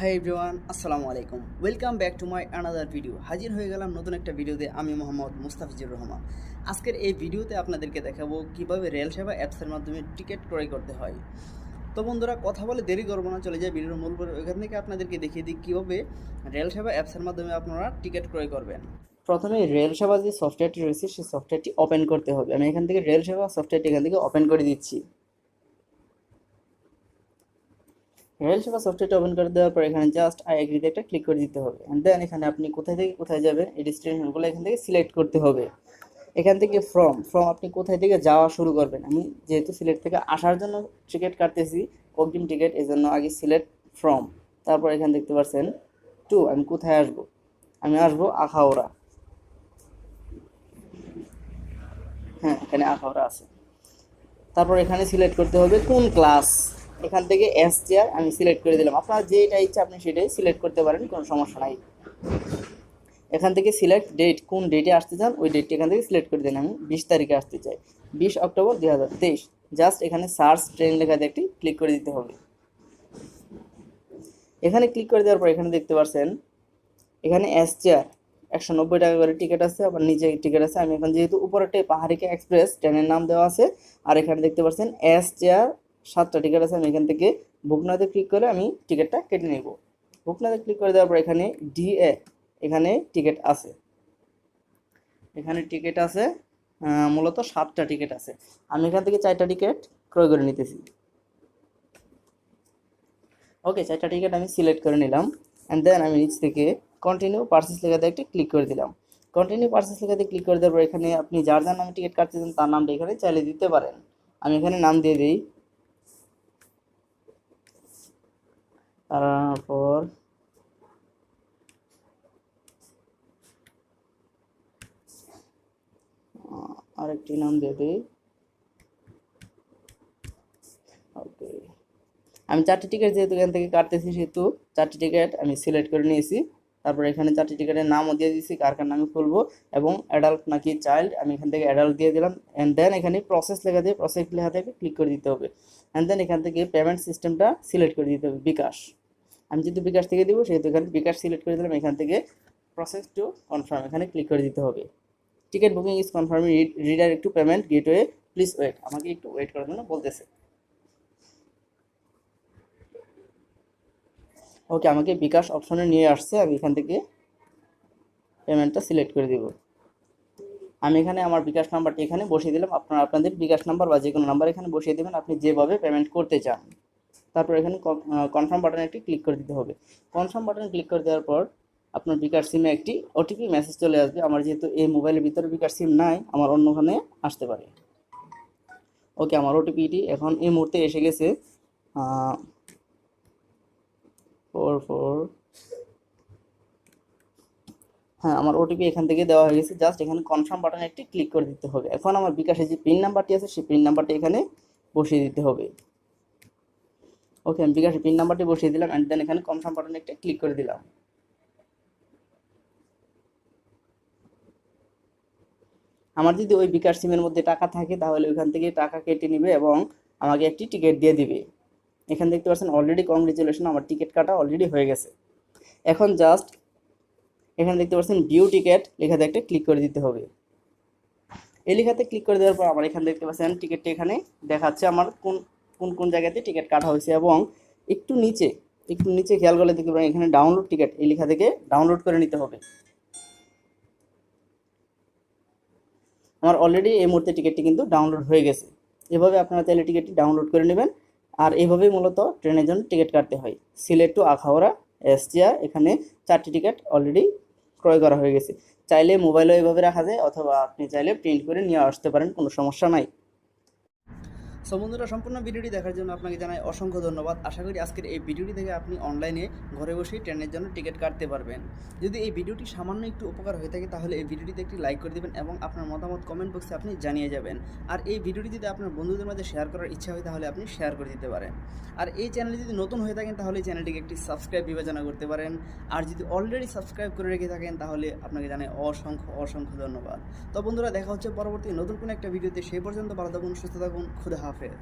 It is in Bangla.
হাই এভরিওয়ান আসসালামু আলাইকুম welcome back to my another video হাজির হয়ে গেলাম নতুন একটা ভিডিওতে আমি মোহাম্মদ মুস্তাফিজুর রহমান। আজকের এই ভিডিওতে আপনাদেরকে দেখাবো কীভাবে রেল সেবা অ্যাপসের মাধ্যমে টিকিট ক্রয় করতে হয়। তো বন্ধুরা, কথা বলে দেরি করব না, চলে যায় ভিডিওর মূল পর্বে। ওইখান থেকে আপনাদেরকে দেখিয়ে দিই কীভাবে রেল সেবা অ্যাপসের মাধ্যমে আপনারা টিকিট ক্রয় করবেন। প্রথমে রেল সেবা যে সফটওয়্যারটি রয়েছে, সেই সফটওয়্যারটি ওপেন করতে হবে। আমি এখান থেকে রেল সেবা সফটওয়্যারটি এখান থেকে ওপেন করে দিচ্ছি। সেবা সফটওয়্যারটা ওপেন করে দেওয়ার পর এখানে জাস্ট আই এগ্রিতে একটা ক্লিক করে দিতে হবে। অ্যান্ড দেন এখানে আপনি কোথায় থেকে কোথায় যাবেন, এই ডেস্টিনেশনগুলো এখান থেকে সিলেক্ট করতে হবে। এখান থেকে ফ্রম ফ্রম আপনি কোথায় থেকে যাওয়া শুরু করবেন। আমি যেহেতু সিলেক্ট থেকে আসার জন্য টিকিট কাটতেছি, অগ্রিম টিকিট এই জন্য আগে সিলেক্ট ফ্রম তারপর এখানে দেখতে পাচ্ছেন টু আমি কোথায় আসব? আমি আসব আখাওড়া হ্যাঁ এখানে আখাওড়া আছে। তারপর এখানে সিলেক্ট করতে হবে কোন ক্লাস এখান থেকে এস চেয়ার আমি সিলেক্ট করে দিলাম। আপনার যেটা ইচ্ছা আপনি সেটাই সিলেক্ট করতে পারেন, কোনো সমস্যা নাই। এখান থেকে সিলেক্ট ডেট কোন ডেটে আসতে চান, ওই ডেটটি এখান থেকে সিলেক্ট করে দিন। আমি বিশ তারিখে আসতে চাই। বিশ অক্টোবর দুই হাজার তেইশ। জাস্ট এখানে সার্চ ট্রেন লেখাতে একটি ক্লিক করে দিতে হবে। এখানে ক্লিক করে দেওয়ার পর এখানে দেখতে পাচ্ছেন এখানে এস চেয়ার একশো নব্বই টাকা করে টিকিট আছে, আবার নিচে টিকিট আছে। আমি এখন যেহেতু উপরেরটাই পাহাড়িকা এক্সপ্রেস ট্রেনের নাম দেওয়া আছে, আর এখানে দেখতে পাচ্ছেন এস চেয়ার সাতটা টিকিট আছে, আমি এখান থেকে বুকনাতে ক্লিক করে আমি টিকিটটা কেটে নেব। বুকনাতে ক্লিক করে দেওয়ার পর এখানে ডিএ এখানে টিকিট আছে। এখানে টিকিট আছে মূলত সাতটা টিকিট আছে। আমি এখান থেকে চারটা টিকিট ক্রয় করে নিতেছি। ওকে চারটা টিকিট আমি সিলেক্ট করে নিলাম। অ্যান্ড দেন আমি নিচ থেকে কন্টিনিউ পার্সেস লেখাতে একটি ক্লিক করে দিলাম। কন্টিনিউ পার্সেস লেখাতে ক্লিক করে দেওয়ার পর এখানে আপনি যার যার নামে টিকিট কাটতেছেন, তার নামটা এখানে চাইলে দিতে পারেন। আমি এখানে নাম দিয়ে দিই তারপর আহ, আরেকটি নাম দিয়ে দিই। ওকে আমি চারটি টিকিট যেহেতু এখান থেকে কাটতেছি সেহেতু চারটি টিকিট আমি সিলেক্ট করে নিয়েছি। তারপর এখানে চারটি টিকিটের নামও দিয়ে দিয়েছি কার কার নামে খুলবো এবং অ্যাডাল্ট নাকি চাইল্ড আমি এখান থেকে অ্যাডাল্ট দিয়ে দিলাম। অ্যান্ড দেন এখানে প্রসেস লেখা দিয়ে প্রসেস লেখা থেকে ক্লিক করে দিতে হবে। অ্যান্ড দেন এখান থেকে পেমেন্ট সিস্টেমটা সিলেক্ট করে দিতে হবে বিকাশ। আমি যেহেতু বিকাশ থেকে দিব, সেহেতু এখানে বিকাশ সিলেক্ট করে দিলাম, এখান থেকে প্রসেস টু কনফার্ম এখানে ক্লিক করে দিতে হবে। Ticket booking is confirm redirect to payment gateway please wait আমাকে একটু ওয়েট করার জন্য বলতেছে। ওকে আমাকে বিকাশ অপশনে নিয়ে আসছে, আমি এখান থেকে পেমেন্টটা সিলেক্ট করে দিব। আমি এখানে আমার বিকাশ নাম্বারটি এখানে বসিয়ে দিলাম। আপনারা, আপনাদের বিকাশ নাম্বার বা যে কোনো নাম্বার এখানে বসিয়ে দেবেন। আপনি যেভাবে পেমেন্ট করতে চান। তারপর এখানে কনফার্ম বাটনে একটি ক্লিক করে দিতে হবে। কনফার্ম বাটনে ক্লিক করে দেওয়ার পর আপনার বিকাশ সিমে একটি ওটিপি মেসেজ চলে আসবে। আমার যেহেতু এই মোবাইলের ভিতরে বিকাশ সিম নাই, আমার অন্যখানে আসতে পারে। ওকে আমার ওটিপিটি এখন এই মুহূর্তে এসে গেছে। ফোর ফোর হ্যাঁ আমার ওটিপি এখান থেকে দেওয়া হয়ে গেছে। জাস্ট এখানে কনফার্ম বাটনে একটি ক্লিক করে দিতে হবে। এখন আমার বিকাশের যে পিন নাম্বারটি আছে, সেই পিন নাম্বারটি এখানে বসিয়ে দিতে হবে। ওকে, আমি বিকাশের পিন নাম্বারটি বসিয়ে দিলাম অ্যান্ড দেন এখানে কনফার্ম বাটনে একটা ক্লিক করে দিলাম। আমার যদি ওই বিকাশ সিমের মধ্যে টাকা থাকে, তাহলে ওইখান থেকে টাকা কেটে নেবে এবং আমাকে একটি টিকিট দিয়ে দিবে। এখানে দেখতে পাচ্ছেন অলরেডি কংগ্রেচুলেশন আমার টিকিট কাটা অলরেডি হয়ে গেছে। এখন জাস্ট এখানে দেখতে পাচ্ছেন ভিউ টিকিট লেখাতে একটা ক্লিক করে দিতে হবে। এই লেখাতে ক্লিক করে দেওয়ার পর আমার এখানে দেখতে পাচ্ছেন টিকিটটি এখানে দেখাচ্ছে আমার কোন কোন কোন জায়গাতে টিকিট কাটা হয়েছে এবং একটু নিচে একটু নিচে খেয়াল করলে দেখতে পারেন এখানে ডাউনলোড টিকিট এই লেখা থেকে ডাউনলোড করে নিতে হবে। আমার অলরেডি এই মুহূর্তে টিকিটটি কিন্তু ডাউনলোড হয়ে গেছে। এভাবে আপনারা চাইলে টিকিটটি ডাউনলোড করে নেবেন। আর এভাবেই মূলত ট্রেনের জন্য টিকিট কাটতে হয়। সিলেট টু আখাউড়া, এসটিআর, এখানে চারটি টিকিট অলরেডি ক্রয় করা হয়ে গেছে। চাইলে মোবাইলও এভাবে রাখা যায় অথবা আপনি চাইলে প্রিন্ট করে নিয়ে আসতে পারেন, কোনো সমস্যা নাই। সো বন্ধুরা, সম্পূর্ণ ভিডিওটি দেখার জন্য আপনাকে জানাই অসংখ্য ধন্যবাদ। আশা করি আজকের এই ভিডিওটি থেকে আপনি অনলাইনে ঘরে বসেই ট্রেনের জন্য টিকিট কাটতে পারবেন। যদি এই ভিডিওটি সামান্য একটু উপকার হয়ে থাকে, তাহলে এই ভিডিওটিতে একটি লাইক করে দেবেন এবং আপনার মতামত কমেন্ট বক্সে আপনি জানিয়ে যাবেন। আর এই ভিডিওটি যদি আপনার বন্ধুদের মাঝে শেয়ার করার ইচ্ছা হয়, তাহলে আপনি শেয়ার করে দিতে পারেন। আর এই চ্যানেলে যদি নতুন হয়ে থাকেন, তাহলে এই চ্যানেলটিকে একটি সাবস্ক্রাইব বিবেচনা করতে পারেন। আর যদি অলরেডি সাবস্ক্রাইব করে রেখে থাকেন, তাহলে আপনাকে জানাই অসংখ্য অসংখ্য ধন্যবাদ। তো বন্ধুরা, দেখা হচ্ছে পরবর্তী নতুন কোনো একটা ভিডিওতে সেই পর্যন্ত ভালো থাকুন, সুস্থ থাকুন, খুদা yourself.